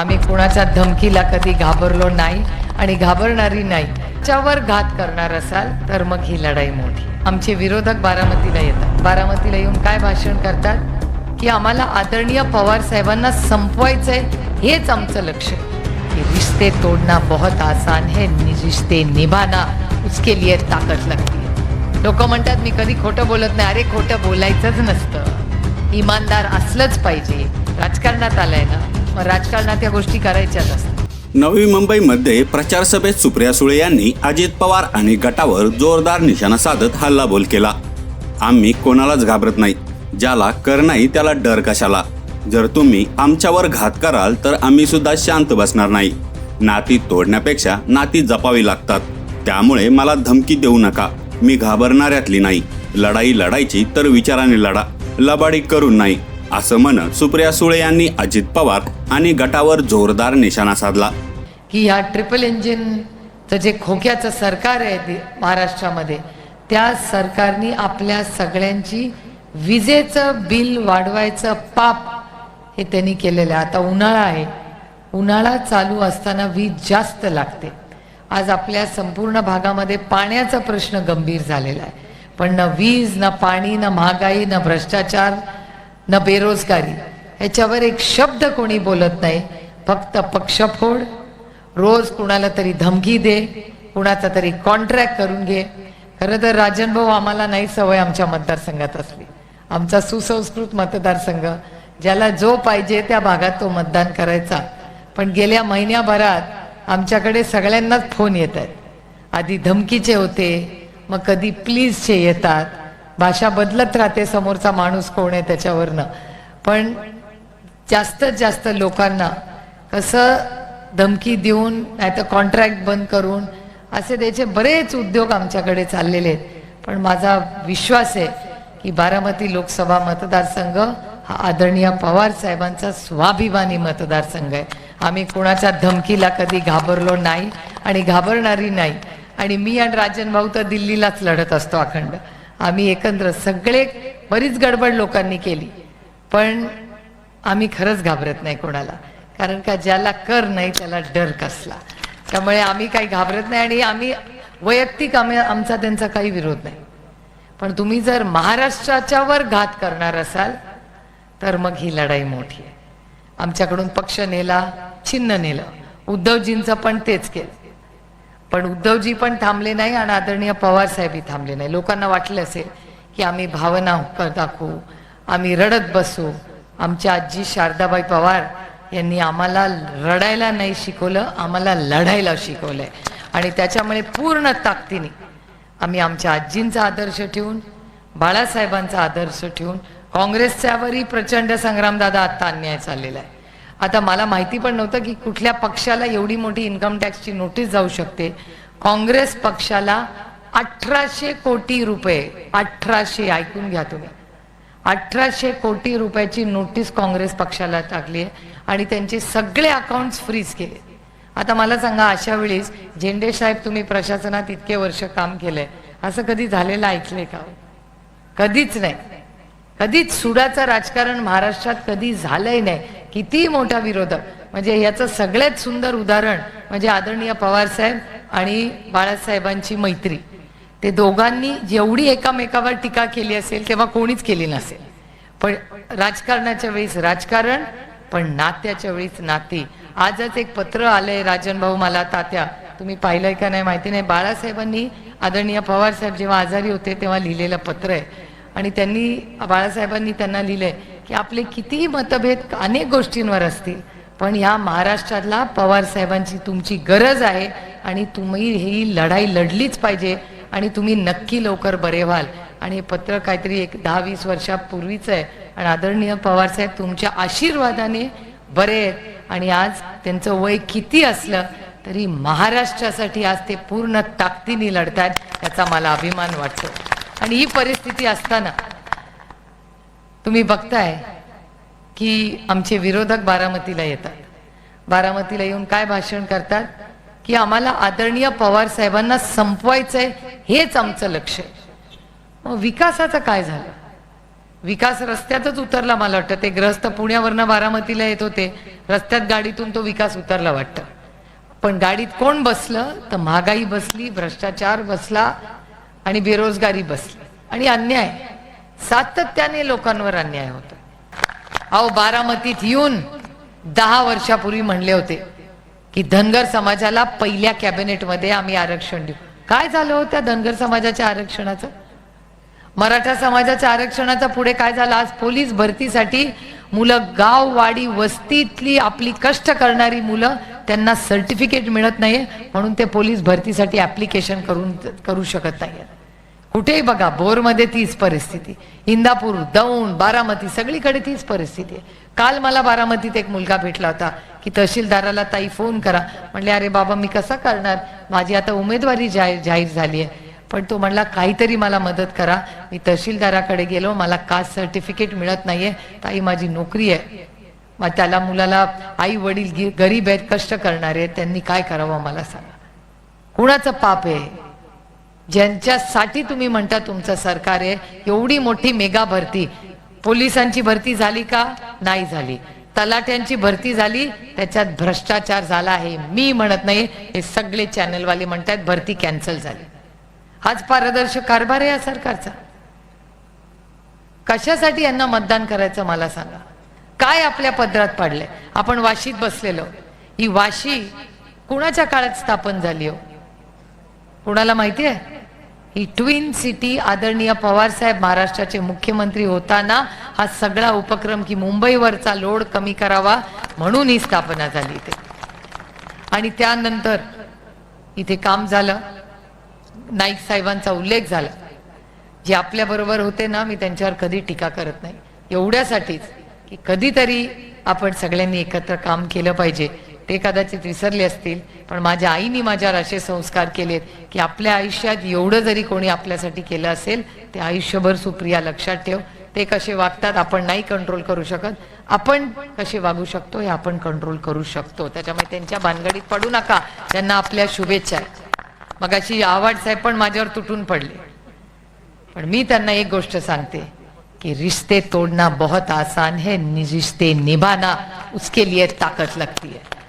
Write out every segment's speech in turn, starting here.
आम्ही कुणाच्या धमकीला कधी घाबरलो नाही आणि घाबरणारी नाही. त्याच्यावर घात करणार असाल तर मग ही लढाई मोठी. आमचे विरोधक बारामतीला येतात. बारामतीला येऊन काय भाषण करतात? की आम्हाला आदरणीय पवार साहेबांना संपवायचंय हेच आमचं लक्ष. आहे रिश्ते तोड़ना बहुत आसान है नि- रिश्ते निभाना उसके लिए ताकद लागते लोक म्हणतात मी कधी खोटं बोलत नाही. अरे खोटं बोलायचंच नसतं. इमानदार असलंच पाहिजे. राजकारणात आलंय ना. राजकारणात या गोष्टी करायच्याच असतात. नवी मुंबईमध्ये प्रचार सभेत सुप्रिया सुळे यांनी अजित पवार आणि गटावर जोरदार निशाणा साधत हल्लाबोल केला. आम्ही कोणालाच घाबरत नाही. ज्याला कर नाही त्याला डर कशाला? जर तुम्ही आमच्यावर घात कराल तर आम्ही सुद्धा शांत बसणार नाही. नाती तोडण्यापेक्षा नाती जपावी लागतात. त्यामुळे मला धमकी देऊ नका. मी घाबरणाऱ्यातली नाही. लढाई लढायची तर विचाराने लढा. लबाडी करून नाही. असं म्हणत सुप्रिया सुळे यांनी अजित पवार आणि गटावर जोरदार निशाणा साधला. की ह्या ट्रिपल इंजिनचं जे खोक्याचं सरकार आहे महाराष्ट्रामध्ये त्या सरकारनी आपल्या सगळ्यांची विजेचं बिल वाढवायचं पाप हे त्यांनी केलेलं आहे. आता उन्हाळा आहे. उन्हाळा चालू असताना वीज जास्त लागते. आज आपल्या संपूर्ण भागामध्ये पाण्याचा प्रश्न गंभीर झालेला आहे. पण ना वीज न पाणी ना महागाई ना भ्रष्टाचार न बेरोजगारी. ह्याच्यावर एक शब्द कोणी बोलत नाही. फक्त पक्षफोड. रोज कुणाला तरी धमकी दे कुणाचा तरी कॉन्ट्रॅक्ट करून घे. खरं तर राजन भाऊ आम्हाला नाही सवय आमच्या मतदारसंघात असली. आमचा सुसंस्कृत मतदारसंघ ज्याला जो पाहिजे त्या भागात तो मतदान करायचा. पण गेल्या महिन्याभरात आमच्याकडे सगळ्यांनाच फोन येत आहेत. आधी धमकीचे होते मग कधी प्लीजचे येतात. भाषा बदलत राहते समोरचा माणूस कोण आहे त्याच्यावरनं. पण जास्तीत जास्त लोकांना कसं धमकी देऊन नाहीतर कॉन्ट्रॅक्ट बंद करून असे त्याचे बरेच उद्योग आमच्याकडे चाललेले आहेत. पण माझा विश्वास आहे की बारामती लोकसभा मतदारसंघ हा आदरणीय पवार साहेबांचा स्वाभिमानी मतदारसंघ आहे. आम्ही कोणाच्या धमकीला कधी घाबरलो नाही आणि घाबरणारी नाही. आणि मी आणि राजन भाऊ तर दिल्लीलाच लढत असतो अखंड. आम्ही एकत्र सगळे बरीच गडबड लोकांनी केली. पण आम्ही खरंच घाबरत नाही कोणाला. कारण का ज्याला कर नाही त्याला डर कसला. त्यामुळे आम्ही काही घाबरत नाही आणि आम्ही वैयक्तिक आम्ही आमचा त्यांचा काही विरोध नाही. पण तुम्ही जर महाराष्ट्राच्या वर घात करणार असाल तर मग ही लढाई मोठी आहे. आमच्याकडून पक्ष नेला छिन्न नेलं. उद्धवजींचं पण तेच केलं. पण उद्धवजी पण थांबले नाही आणि आदरणीय पवार साहेबही थांबले नाही. लोकांना वाटलं असेल की आम्ही भावना हुक्का दाखवू आम्ही रडत बसू. आमच्या आजी शारदाबाई पवार यांनी आम्हाला रडायला नाही शिकवलं आम्हाला लढायला शिकवलंय. आणि त्याच्यामुळे पूर्ण ताकदीने आम्ही आमच्या आजींचा आदर्श ठेवून बाळासाहेबांचा आदर्श ठेवून काँग्रेसच्यावरही प्रचंड संग्रामदादा आत्ता अन्याय चाललेला आहे. आता मला माहिती पण नव्हतं की कुठल्या पक्षाला एवढी मोठी इन्कम टॅक्सची नोटीस जाऊ शकते. काँग्रेस पक्षाला अठराशे कोटी रुपये अठराशे ऐकून घ्या तुम्ही. अठराशे कोटी रुपयाची नोटीस काँग्रेस पक्षाला टाकली आहे आणि त्यांचे सगळे अकाउंट्स फ्रीज केले. आता मला सांगा अशा वेळेस झेंडे साहेब तुम्ही प्रशासनात इतके वर्ष काम केलंय. असं कधी झालेलं ऐकलंय का हो? कधीच नाही. कधीच सुडाचं राजकारण महाराष्ट्रात कधी झालंय नाही. किती मोठा विरोधक. म्हणजे याचं सगळ्यात सुंदर उदाहरण म्हणजे आदरणीय पवार साहेब आणि बाळासाहेबांची मैत्री. ते दोघांनी जेवढी एकामेकावर टीका केली असेल तेव्हा कोणीच केली नसेल. पण राजकारणाच्या वेळेस राजकारण पण नात्याच्या वेळेस नाती. आजच एक पत्र आलंय राजन भाऊ मला तात्या. तुम्ही पाहिलंय का नाही माहिती नाही. बाळासाहेबांनी आदरणीय पवार साहेब जेव्हा आजारी होते तेव्हा लिहिलेलं पत्र आहे. आणि त्यांनी बाळासाहेबांनी त्यांना लिहिलंय की आपले कितीही मतभेद अनेक गोष्टींवर असतील पण या महाराष्ट्रातला पवार साहेबांची तुमची गरज आहे आणि तुम्ही ही लढाई लढलीच पाहिजे आणि तुम्ही नक्की लवकर बरे व्हाल. आणि हे पत्र काहीतरी एक दहा वीस वर्षापूर्वीचं आहे आणि आदरणीय पवार साहेब तुमच्या आशीर्वादाने बरे आहेत. आणि आज त्यांचं वय किती असलं तरी महाराष्ट्रासाठी आज ते पूर्ण ताकदीने लढतात याचा मला अभिमान वाटतो. आणि ही परिस्थिती असताना तुम्ही बघताय की आमचे विरोधक बारामतीला येतात. बारामतीला येऊन काय भाषण करतात? की आम्हाला आदरणीय पवार साहेबांना संपवायचंय हेच आमचं लक्ष आहे. मग विकासाचं काय झालं? विकास रस्त्यातच उतरला मला वाटतं. ते ग्रस्त पुण्यावरनं बारामतीला येत होते. रस्त्यात गाडीतून तो विकास उतरला वाटतं. पण गाडीत कोण बसलं? तर महागाई बसली भ्रष्टाचार बसला आणि बेरोजगारी बसली. आणि अन्याय. सातत्याने लोकांवर अन्याय होतो अहो बारामतीत येऊन दहा वर्षापूर्वी म्हणले होते की धनगर समाजाला पहिल्या कॅबिनेटमध्ये आम्ही आरक्षण देऊ. काय झालं हो त्या धनगर समाजाच्या आरक्षणाचं? मराठा समाजाच्या आरक्षणाचा पुढे काय झालं? आज पोलीस भरतीसाठी मुलं गाव वाडी वस्तीतली आपली कष्ट करणारी मुलं त्यांना सर्टिफिकेट मिळत नाहीये म्हणून ते पोलीस भरतीसाठी ऍप्लिकेशन करून करू शकत नाही कुठेही बघा बोरमध्ये तीच परिस्थिती. इंदापूर दौंड बारामती सगळीकडे तीच परिस्थिती आहे. काल मला बारामतीत एक मुलगा भेटला होता की तहसीलदाराला ताई फोन करा. म्हणले अरे बाबा मी कसा करणार? माझी आता उमेदवारी जाहीर जाहीर झाली आहे. पण तो म्हणला काहीतरी मला मदत करा. मी तहसीलदाराकडे गेलो. मला कास्ट सर्टिफिकेट मिळत नाहीये. ताई माझी नोकरी आहे. मग त्याला मुलाला आई वडील गरीब आहेत कष्ट करणारे आहेत. त्यांनी काय करावं मला सांगा. कुणाचं पाप आहे? ज्यांच्यासाठी तुम्ही म्हणता तुमचं सरकार आहे एवढी मोठी मेगा भरती. पोलिसांची भरती झाली का? नाही झाली. तलाट्यांची भरती झाली त्याच्यात भ्रष्टाचार झाला आहे. मी म्हणत नाही हे सगळे चॅनलवाले म्हणतात भरती कॅन्सल झाली. हाच पारदर्शक कारभार आहे या सरकारचा. कशासाठी यांना मतदान करायचं मला सांगा. काय आपल्या पदरात पाडलंय? आपण वाशीत बसलेलो. ही वाशी कुणाच्या काळात स्थापन झाली हो? कुणाला माहिती आहे? ही ट्विन सिटी आदरणीय पवारसाहेब महाराष्ट्राचे मुख्यमंत्री होताना हा सगळा उपक्रम की मुंबईवरचा लोड कमी करावा म्हणून ही स्थापना झाली इथे. आणि त्यानंतर इथे काम झालं. नाईक साहेबांचा उल्लेख झाला. जे आपल्या बरोबर होते ना मी त्यांच्यावर कधी टीका करत नाही. एवढ्यासाठीच की कधीतरी आपण सगळ्यांनी एकत्र काम केलं पाहिजे. ते कदाचित विसरले असतील पण माझ्या आईनी माझ्यावर असे संस्कार केलेत की आपल्या आयुष्यात एवढं जरी कोणी आपल्यासाठी केलं असेल ते आयुष्यभर सुप्रिया लक्षात ठेव. ते कसे वागतात आपण नाही कंट्रोल करू शकत. आपण कसे वागू शकतो हे आपण कंट्रोल करू शकतो. त्याच्यामुळे त्यांच्या भानगडीत पडू नका. त्यांना आपल्या शुभेच्छा मग अशी आवाड साहेब पण माझ्यावर तुटून पडले. पण मी त्यांना एक गोष्ट सांगते कि रिश्ते तोड़ना बहुत आसान है नि- रिश्ते निभाना उसके लिए ताकद लगती है.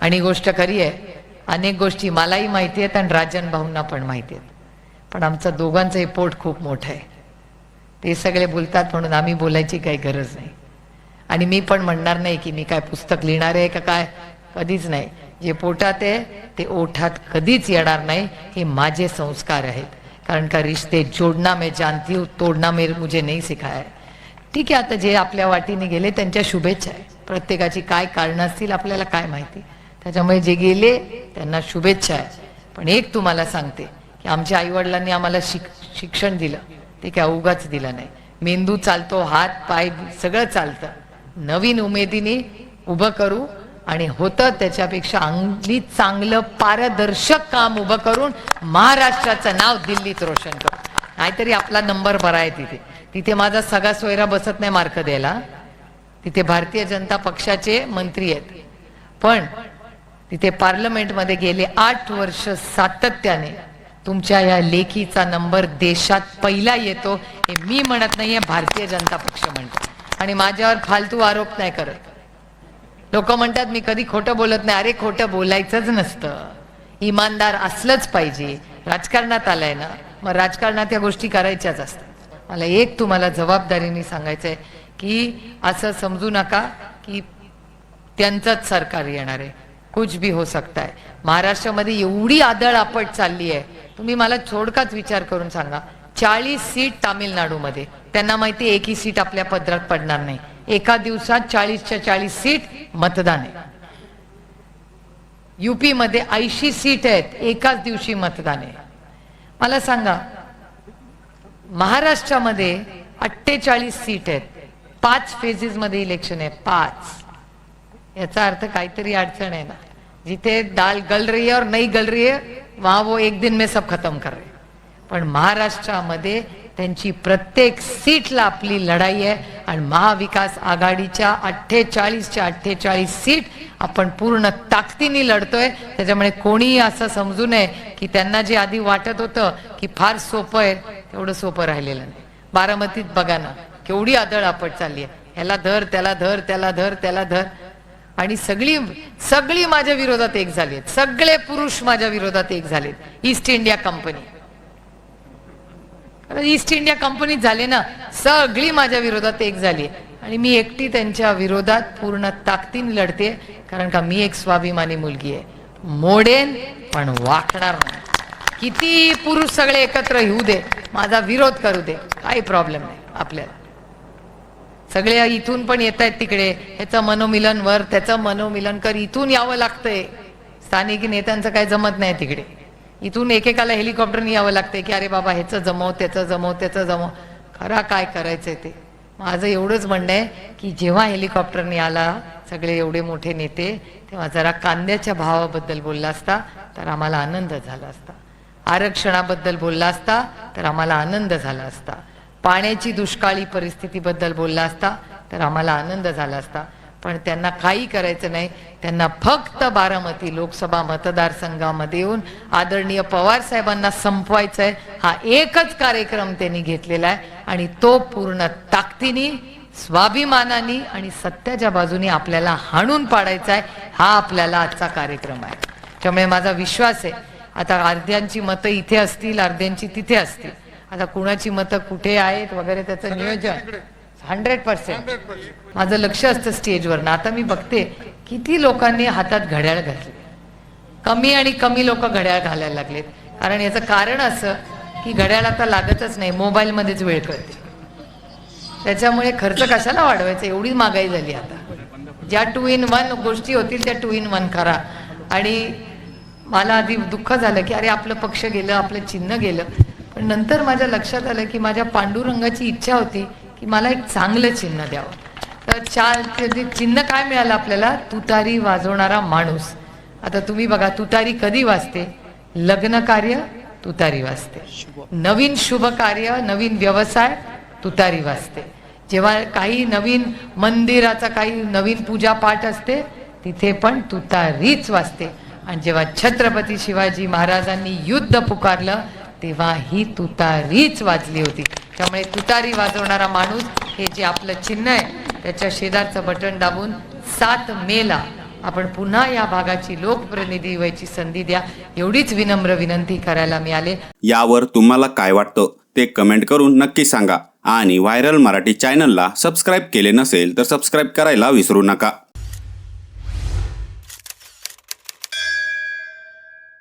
आणि गोष्ट खरी आहे अनेक गोष्टी मलाही माहिती आहेत आणि राजन भाऊंना पण माहिती आहेत. पण आमचं दोघांचंही पोट खूप मोठं आहे. ते सगळे बोलतात म्हणून आम्ही बोलायची काही गरज नाही. आणि मी पण म्हणणार नाही की मी काय पुस्तक लिहिणार आहे का काय? कधीच नाही. जे पोटात आहे ते ओठात कधीच येणार नाही. हे माझे संस्कार आहेत. कारण का रिश्ते जोडना मे जानती हूँ तोडना मे मुझे नाही सिखाय ठीक आहे आता जे आपल्या वाटीने गेले त्यांच्या शुभेच्छा आहे. प्रत्येकाची काय कारणं असतील आपल्याला काय माहिती? त्याच्यामुळे जे गेले त्यांना शुभेच्छा आहे. पण एक तुम्हाला सांगते की आमच्या आईवडिलांनी आम्हाला शिक शिक्षण दिलं. ते काय उगाच दिलं नाही. मेंदू चालतो हात पाय सगळं चालतं. नवीन उमेदीने उभं करू आणि होतं त्याच्यापेक्षा अंगली चांगलं पारदर्शक काम उभं करून महाराष्ट्राचं नाव दिल्लीत रोशन करू. नाहीतरी आपला नंबर बरा आहे तिथे. तिथे माझा सगळा सोयरा बसत नाही मार्क द्यायला. तिथे भारतीय जनता पक्षाचे मंत्री आहेत. पण तिथे पार्लमेंटमध्ये गेले आठ वर्ष सातत्याने. तुमच्या या लेखीचा नंबर देशात पहिला येतो हे मी म्हणत नाहीये भारतीय जनता पक्ष म्हणतो. आणि माझ्यावर फालतू आरोप नाही करत. लोक म्हणतात मी कधी खोटं बोलत नाही. अरे खोटं बोलायचंच नसतं. इमानदार असलंच पाहिजे. राजकारणात आलंय ना मग राजकारणात या गोष्टी करायच्याच असतात. मला एक तुम्हाला जबाबदारीने सांगायचं आहे की असं समजू नका की त्यांचंच सरकार येणार आहे. कुछ भी हो सकता है। महाराष्ट्रामध्ये एवढी आदळ आपट चालली आहे। तुम्ही मला थोडकाच विचार करून सांगा चाळीस सीट तामिळनाडूमध्ये त्यांना माहिती एक एकही सीट आपल्या पदरात पडणार नाही. एका दिवसात चाळीसच्या चाळीस सीट मतदान आहे. युपी मध्ये ऐंशी सीट आहेत एकाच दिवशी मतदान आहे. मला सांगा महाराष्ट्रामध्ये अठ्ठेचाळीस सीट आहेत पाच फेजेस मध्ये इलेक्शन आहे पाच. याचा अर्थ काहीतरी अडचण आहे ना. जिथे दाल गल रही है और नहीं गल रही है वहां वो एक दिन में सब खत्म कर रहे पण महाराष्ट्रामध्ये त्यांची प्रत्येक सीटला आपली लढाई आहे आणि महाविकास आघाडीच्या अठ्ठेचाळीसच्या अठ्ठेचाळीस सीट आपण पूर्ण ताकदीने लढतोय. त्याच्यामुळे कोणीही असं समजू नये की त्यांना जे आधी वाटत होतं की फार सोपं आहे तेवढं सोपं राहिलेलं नाही. बारामतीत बघा ना केवढी आदळ आपट चालली आहे. ह्याला धर त्याला धर त्याला धर त्याला धर. आणि सगळी सगळी माझ्या विरोधात एक झाली सगळे पुरुष माझ्या विरोधात एक झालेत. East India Company East India कंपनीत झाले ना सगळी माझ्या विरोधात एक झाली. आणि मी एकटी त्यांच्या विरोधात पूर्ण ताकदीन लढते कारण का मी एक स्वाभिमानी मुलगी आहे. मोडेन पण वाकणार नाही. किती पुरुष सगळे एकत्र येऊ दे माझा विरोध करू दे काही प्रॉब्लेम नाही आपल्याला. सगळे इथून पण येत आहेत तिकडे. ह्याचं मनोमिलन वर त्याचं मनोमिलन कर इथून यावं लागतंय. स्थानिक नेत्यांचं काय जमत नाही तिकडे. इथून एकेकाला हेलिकॉप्टरने यावं लागतंय की अरे बाबा ह्याचं जमव त्याचं जमव त्याचं जमव. खरा काय करायचंय ते? माझं एवढंच म्हणणं आहे की जेव्हा हेलिकॉप्टरने आला सगळे एवढे मोठे नेते तेव्हा जरा कांद्याच्या भावाबद्दल बोलला असता तर आम्हाला आनंद झाला असता. आरक्षणाबद्दल बोलला असता तर आम्हाला आनंद झाला असता. पाण्याची दुष्काळी परिस्थितीबद्दल बोलला असता तर आम्हाला आनंद झाला असता. पण त्यांना काही करायचं नाही. त्यांना फक्त बारामती लोकसभा मतदारसंघामध्ये येऊन आदरणीय पवार साहेबांना संपवायचा आहे हा एकच कार्यक्रम त्यांनी घेतलेला आहे. आणि तो पूर्ण ताकदीने स्वाभिमानाने आणि सत्याच्या बाजूने आपल्याला हाणून पाडायचा आहे हा आपल्याला आजचा कार्यक्रम आहे. त्यामुळे माझा विश्वास आहे. आता अर्ध्यांची मतं इथे असतील अर्ध्यांची तिथे असतील. आता कुणाची मतं कुठे आहेत वगैरे त्याचं नियोजन. Hundred percent. माझं लक्ष असतं स्टेजवर ना आता मी बघते किती लोकांनी हातात घड्याळ घातले. कमी आणि कमी लोक घड्याळ घालायला लागलेत. कारण याचं कारण असं की घड्याळ आता लागतच नाही. मोबाईलमध्येच वेळ कळते. त्याच्यामुळे खर्च कशाला वाढवायचा? एवढी महागाई झाली आता. ज्या टू इन वन गोष्टी होतील त्या टू इन वन करा. आणि मला आधी दुःख झालं की अरे आपलं पक्ष गेलं आपलं चिन्ह गेलं. पण नंतर माझ्या लक्षात आलं की माझ्या पांडुरंगाची इच्छा होती की मला एक चांगलं चिन्ह द्यावं. तर चार चिन्ह काय मिळालं आपल्याला? तुतारी वाजवणारा माणूस. आता तुम्ही बघा तुतारी कधी वाजते? लग्न कार्य तुतारी वाजते. नवीन शुभ कार्य नवीन व्यवसाय तुतारी वाजते. जेव्हा काही नवीन मंदिराचा काही नवीन पूजा पाठ असते तिथे पण तुतारीच वाजते. आणि जेव्हा छत्रपती शिवाजी महाराजांनी युद्ध पुकारलं तेव्हा ही तुतारीच वाजली होती. त्यामुळे तुतारी वाजवणारा माणूस हे जे आपलं चिन्ह आहे त्याच्या शेजारचं बटन दाबून सात मेला. आपण पुन्हा या भागाची लोकप्रतिनिधी व्हायची संधी द्या. एवढीच विनम्र विनंती करायला मिळाले. यावर तुम्हाला काय वाटतं ते कमेंट करून नक्की सांगा. आणि व्हायरल मराठी चॅनलला सबस्क्राईब केले नसेल तर सबस्क्राईब करायला विसरू नका.